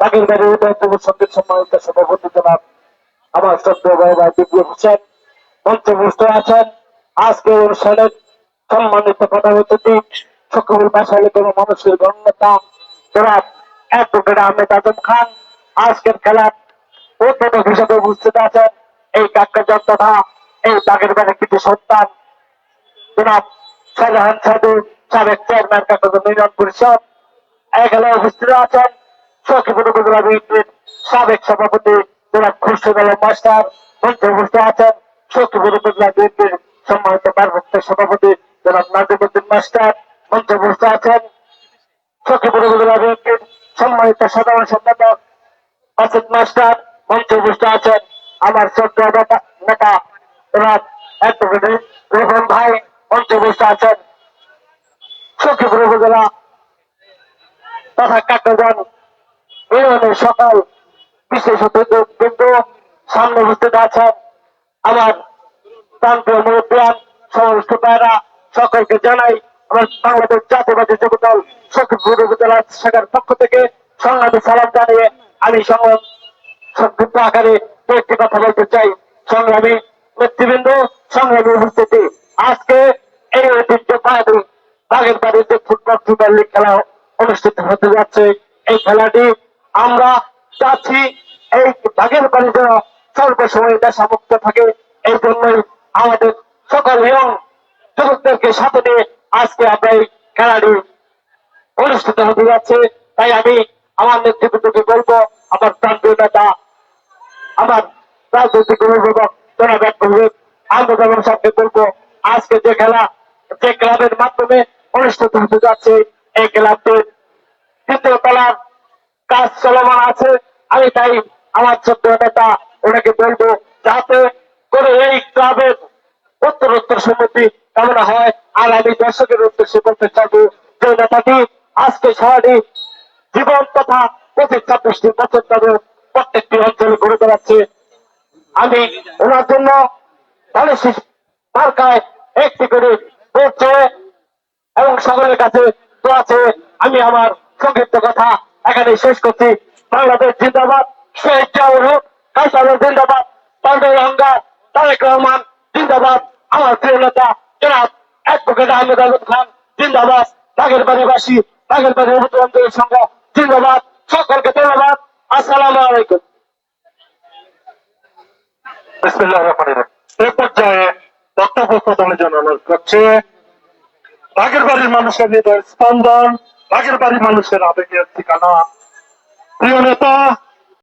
বাগের বাড়ি উদয়পুর সংগীত সম্মানিত সভাপতি জনাব আমার ভাই ভাই বিপ্লব হোসেন মঞ্চে আছেন। আজকে অনুষ্ঠানের সম্মানিত প্রধান অতিথি, সকল ভাষায় কোন মানুষের গণ্যতা জনাব অ্যাডভোকেট আহমেদ আজম খান, আজকের খেলার উদ্বোধক হিসেবে উপস্থিত আছেন। এই কাকা তথা এই বাগের বাড়ির কিছু সন্তান। জনাব শাহজাহান সাধু, সাবেক চেয়ারম্যান কাকা ইউনিয়ন পরিষদ, এখানে উপস্থিত আছেন। সখীপুর উপজেলা সাবেক সভাপতি জনাব খুরশেদ মাস্টার মঞ্চে উপস্থিত আছেন। সখীপুর উপজেলা বিএনপির সম্মানিত ভারপ্রাপ্ত সভাপতি জনাব নাজিমুদ্দিন মাস্টার মঞ্চে উপস্থিত আছেন। সখীপুর উপজেলা বিএনপির সম্মানিত সাধারণ সম্পাদক আসিফ মাস্টার মঞ্চে উপস্থিত আছেন। আমার নেতা নেতা জনাব অ্যাডভোকেট রোহন ভাই মঞ্চে উপস্থিত আছেন। সখীপুর উপজেলা তথা কাকাজান ইউনিয়নের সকল বিশেষ অতিথিবৃন্দ সামনে উপস্থিত আছেন আমার প্রান্তীয় মুরব্বিয়ান, সমস্ত ভাইরা, সকলকে জানাই আমার বাংলাদেশ জাতীয়বাদী যুব দল সখীপুর উপজেলা শাখার পক্ষ থেকে সংগ্রামী সালাম জানিয়ে আমি সংগ্রাম সংক্ষিপ্ত আকারে একটি কথা বলতে চাই। সংগ্রামী নেতৃবৃন্দ, সংগ্রামী উপস্থিতি, আজকে এই ঐতিহ্যবাহী বাগের বাড়িতে ফুটবল সুপার লিগ খেলা অনুষ্ঠিত হতে যাচ্ছে, এই খেলাটি আমরা চাচ্ছি এই বাগের বাড়ি যেন স্বল্প সময় দেশামুক্ত থাকে। এই জন্যই আমাদের সকল ইয়ং যুবকদেরকে সাথে নিয়ে আজকে আমরা এই খেলাটি অনুষ্ঠিত হতে যাচ্ছে। তাই আমি আমার নেতৃত্বকে বলব, আমার প্রান্তীয় নেতা, আমার রাজনৈতিক অভিভাবক জনাব আলম সাহেবকে বলব, আজকে যে খেলা, যে ক্লাবের মাধ্যমে অনুষ্ঠিত হতে যাচ্ছে, এই ক্লাবটির তৃতীয় তলার কাজ চলমান আছে, আমি তাই আমার ছোট্ট নেতা ওনাকে বলব যাতে করে এই ক্লাবের উত্তরোত্তর সম্মতি কামনা হয়। আর আমি দর্শকের উদ্দেশ্যে বলতে চাইব যে নেতাটি আজকে সারাটি জীবন তথা পঁচিশ ছাব্বিশটি বছর ধরে প্রত্যেকটি অঞ্চলে ঘুরে বেড়াচ্ছে। আমি ওনার জন্য মার্কায় একটি করে এবং সকলের কাছে তো আছে আমি আমার সংক্ষিপ্ত কথা এখানে শেষ করছি। বাংলাদেশ জিন্দাবাদ, শেখ জাউর হোক জিন্দাবাদ পান্ডের অঙ্গার তারেক রহমান, জিন্দাবাদ। আমার প্রিয় নেতা, জনাব অ্যাডভোকেট আহমেদ আলম খান, জিন্দাবাদ। বাগের বাড়িবাসী বাগের বাড়ি উপতন্ত্রের সংঘ জিন্দাবাদ। সকলকে ধন্যবাদ। আসসালামু আলাইকুম। বক্তব্য প্রদানের জন্য অনুরোধ করছে। বাগের বাড়ির মানুষের হৃদয়ের স্পন্দন আগের বাড়ি মানুষের আবেগের ঠিকানা প্রিয় নেতা